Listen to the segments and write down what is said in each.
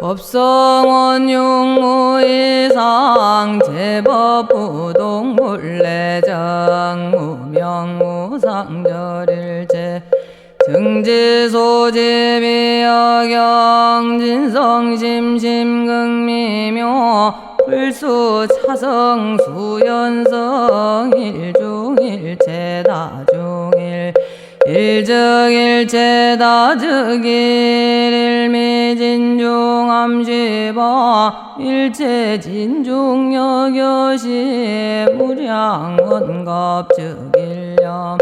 법성원 육무이상 제법 부동 물례정 무명무상절일제 증지소지비여경 진성심심극미묘 불수 차성 수연성 일중일체 다중일 일적일체 다즉일 일미진중암시바 일체 진중여교시 무량원갑즉일념.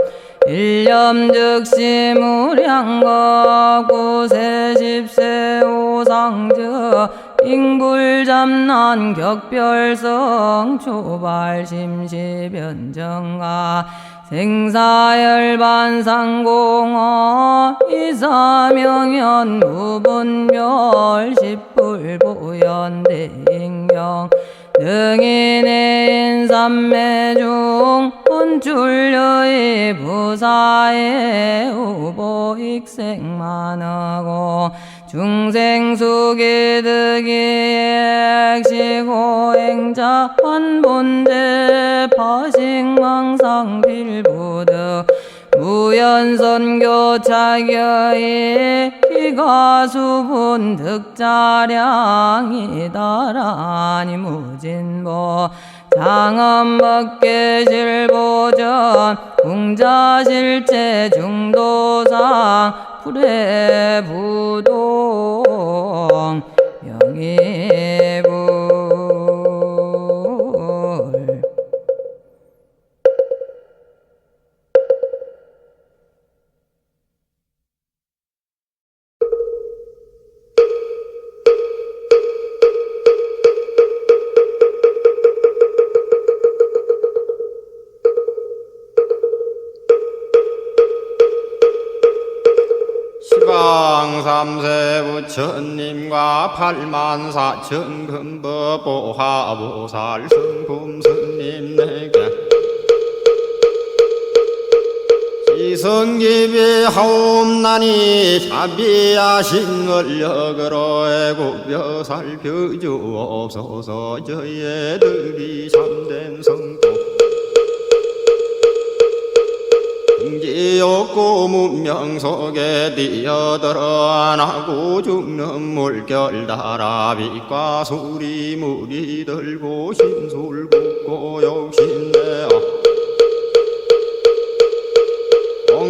일념 즉시 무량겁 구세십세 오상즉 인불잡난 격별성 초발심시변정가 생사열반상공어 이사명연 무분별 십불보연대인경 능인의 인삼매중 혼출려의 부사의 우보익생만하고 중생수기득이 액 시고행자 환본제 파식망상필부득 무연선교차겨의 기가수분 득자량이 다라니 무진보 장엄먹계실보전 궁자실제 중도상 불의부동 시방 삼세 부처님과 팔만 사천 금법 보하보살 성품 스님에게 지성기비 하옵나니 자비하신 원력으로 애굽여 살펴주옵소서 저희들이 참된 성품 지옥고 문명 속에 뛰어들어 나고 죽는 물결 달아 빛과 소리 물이 들고 심술 붓고 욕심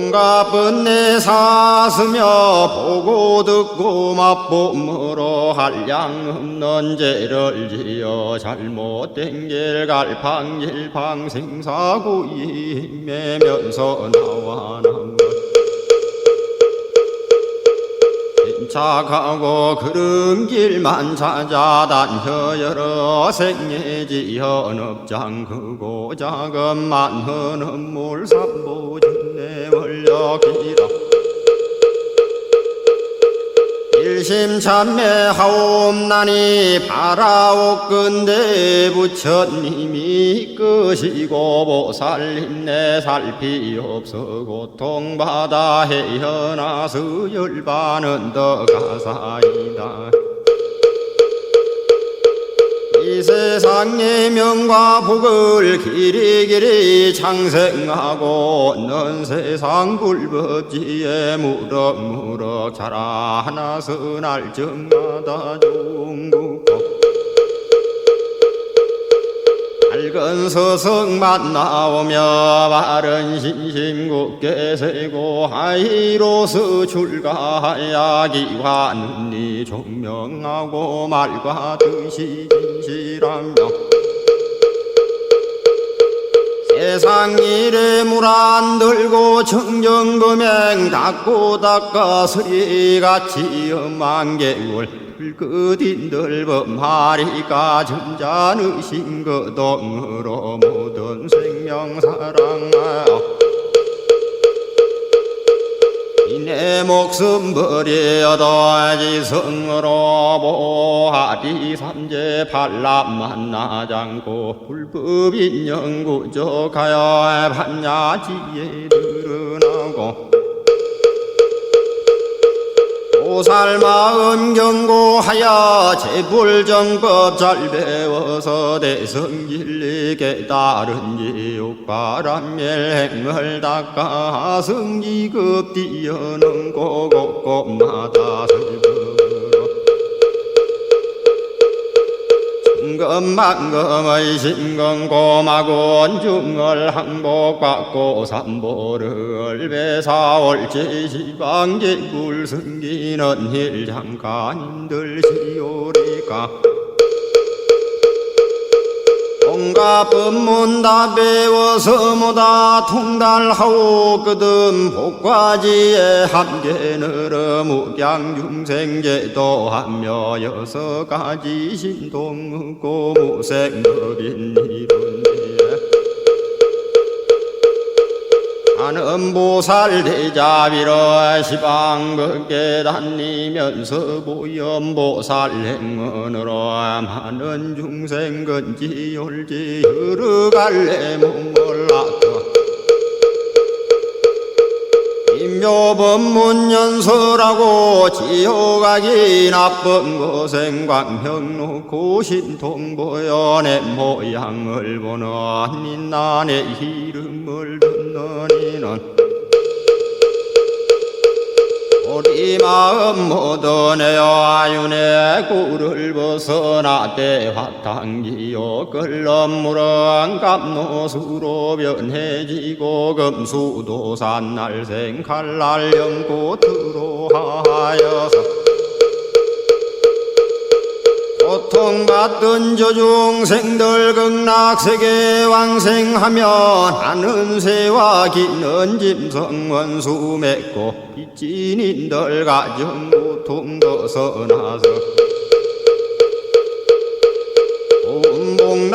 온갖 번뇌 사스며 보고 듣고 맛보므로 한량 없는 죄를 지어 잘못된 길 갈팡질팡 생사고이 매면서 나와 나 와 착하고 그런 길만 찾아 다녀 여러 생애지현 업장 크고 작은 많은 물삼보진내 원력이라 일심참매하옵나니 바라옵건대 부처님이 끄시고 보살님내 살피옵서 고통받아 해현하수 열반은 더 가사이다 이 세상의 명과 복을 길이길이 창생하고 넌 세상 불법지에 무럭무럭 자라나서 날정마다 중국 밝은 서성만 나오며 바른 신심 굳게 세고 하이로서 출가하야 기화는 이 종명하고 말과 뜻이 진실하며 세상 일에 물 안 들고 청정금행 닦고 닦아 서리 같이 엄한 개울 불끝인들 범하리까 점잖으신 그 동으로 모든 생명 사랑하여 내 목숨 버려도 지성으로 보하리. 삼재 팔람 만나지 않고 불법인 영구족하여 반야지에 드러나고 보살 마음 경고하여 제불정법 잘 배워서 대성진리 깨달은 지옥바람 멸 행을 닦아 성지급 뛰어넘고 곳곳마다 슬픔 금만금의 신건고마곤 중을 항복받고 삼보를 배사올지 지방제불 승기는 일 잠깐인들 시오리까 온갖 법문 다 배워서 모다 통달하오. 그든 복과지에 함께 늘어 무량중생제도 하며 여섯 가지 신동 없고 무생법인 이론이에 하는 보살 대자비로 시방법계 다니면서 보염보살 행문으로 많은 중생 건지 올지 여러 갈래 목몰라터 묘법문 연설하고 지옥하기 나쁜 고생 광명 놓고 신통 보여 내 모양을 보는 민난의 이름을 듣는 이는 우리 마음 모든 내 아윤의 꿀을 벗어나 대화탕기요 끌럼물은 갑노수로 변해지고 금수도산 날생 칼날 연꽃으로 하여서 고통받던 저중생들 극락세계 왕생하면 하는 새와 기는 짐승 원수 맺고 빚진인들 가정 고통 벗어나서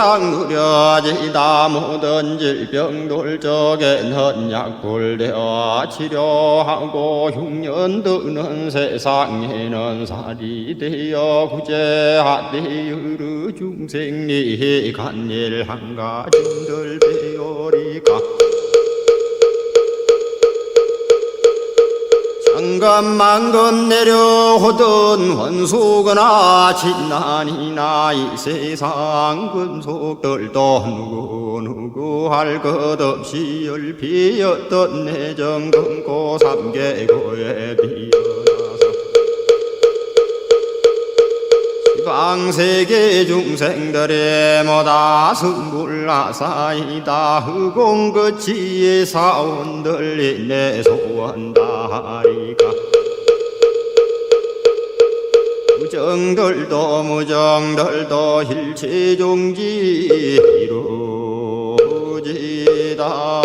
온복락 누려지다. 모든 질병 돌적엔 헌약불되어 치료하고 흉년 드는 세상에는 살이 되어 구제하되 여러 중생리 간일 한가짐들 배우리까 천금만금 내려오던 원수거나 진난이나 이 세상 근속들도 누구 누구 할 것 없이 열피었던 내정 금고 삼계고에 비어나서 방세계 중생들의 모다 승불나사이다. 흑공 끝이의 사원들 내 소원다리 정들도 무정들도 일체종지 이루지다